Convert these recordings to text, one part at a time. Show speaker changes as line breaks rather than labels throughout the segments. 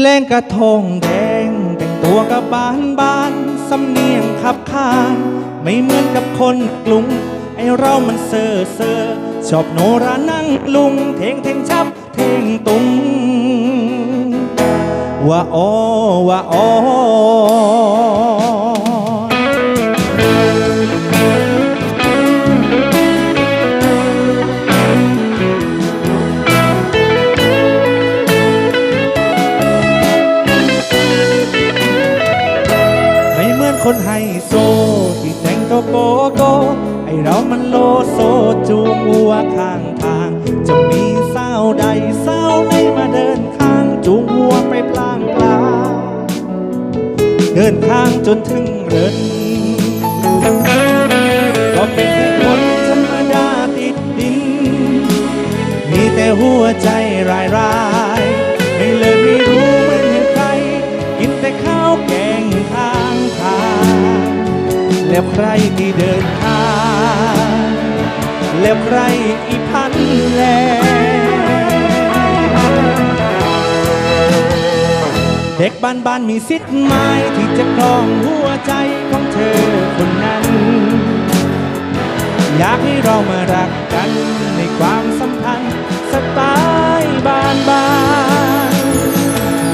เล่งกระทงแดงแต่งตัวกับบานบานสำเนียงขับขานไม่เหมือนกับคนกลุงไอเรามันเซอเซอชอบโนรานั่งลุง เทงเทงชับ เทงตุงว่าอ๋อว่าอ๋อ คนไฮโซที่แต่งตัวโกโก้ไอเรามันโลโซจูงวัวข้างทาง จะมีสาวใดสาวไหนมาเดินข้างจูงวัวไปพลางปลาเดินข้างจนถึงเรินก็เป็นแค่คนธรรมดาติดดิน มีแต่หัวใจรายราย แล้วใครที่เดินทางแล้วใครอีพันแลเด็กบ้านบ้านมีสิทธิ์ไหมที่จะครองหัวใจของเธอคนนั้น อยากให้เรามารักกันในความสัมพันธ์สไตล์บ้านบ้าน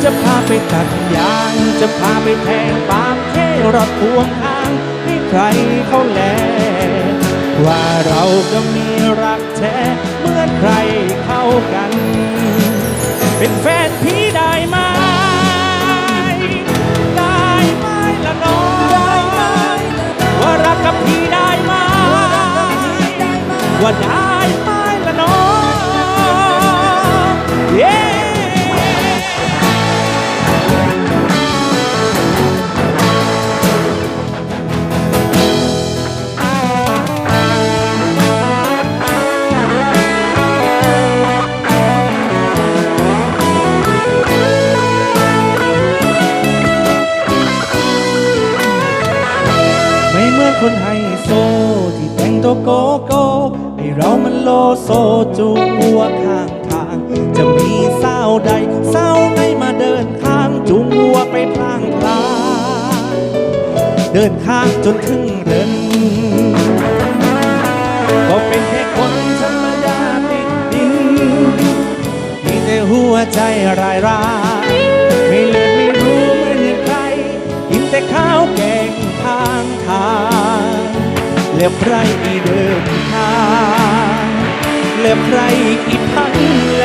จะพาไปตัดยาง จะพาไปแทงปาล์มแค่รถพวงทาง ใครเขาแล ว่าเราก็มีรักแท้เหมือนใครเข้ากัน เป็นแฟนพี่ได้ไหมได้ไหมละน้องว่ารักกับพี่ได้ไหมว่าได้ โลโซจูงวัวข้างทาง จะมีสาวใดสาวไหนมาเดินข้างจูงวัวไปพลางพลางเดินข้างจนถึงเริน ก็เป็นแค่คนธรรมดาติดดิน มีแต่หัวใจรายรายไม่เลือดไม่รู้เหมือนอย่างใครกินแต่ข้าวแกงข้างทาง แล้วใครอีเดินทา แล้วใครอีพันแล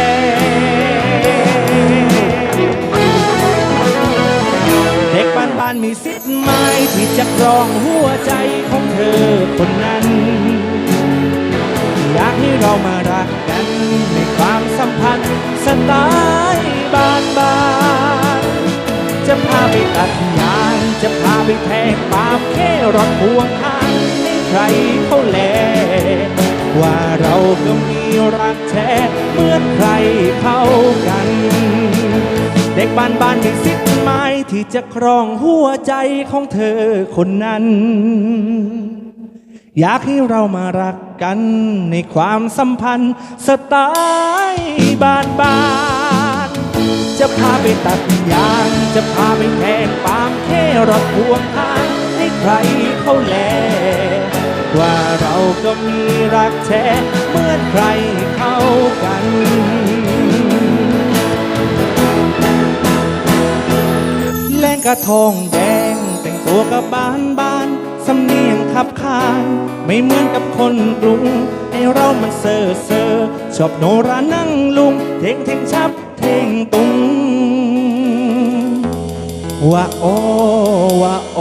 เด็กบ้านบ้านมีสิทธิ์ไหมที่จะครองหัวใจของเธอคนนั้น อยากให้เรามารักกันในความสัมพันธ์สไตล์บ้านบ้านจะพาไปตัดยางจะพาไปแทงปามแค่รถพวงทางให้ใครเขาแล ว่าเราก็มีรักแท้เหมือนใครเข้ากัน เด็กบ้านบ้านๆมีสิทธิ์ไหมที่จะครองหัวใจของเธอคนนั้น อยากให้เรามารักกันในความสัมพันธ์สไตล์บ้านบ้านๆจะพาไปตัดยางจะพาไปแทงปามแค่รถพวงทางให้ใครเขาแล ว่าเราก็มีรักแท้เหมื่อนใครเข้ากัน แลงกระทงแดงแต่งตัวกับบานบานสำเนียงขับขานไม่เหมือนกับคนกรุงไอเรามันเซอเซอชอบโนรานั่งลุง เทงเทงชับเทงตุงว่าโอว่าโอ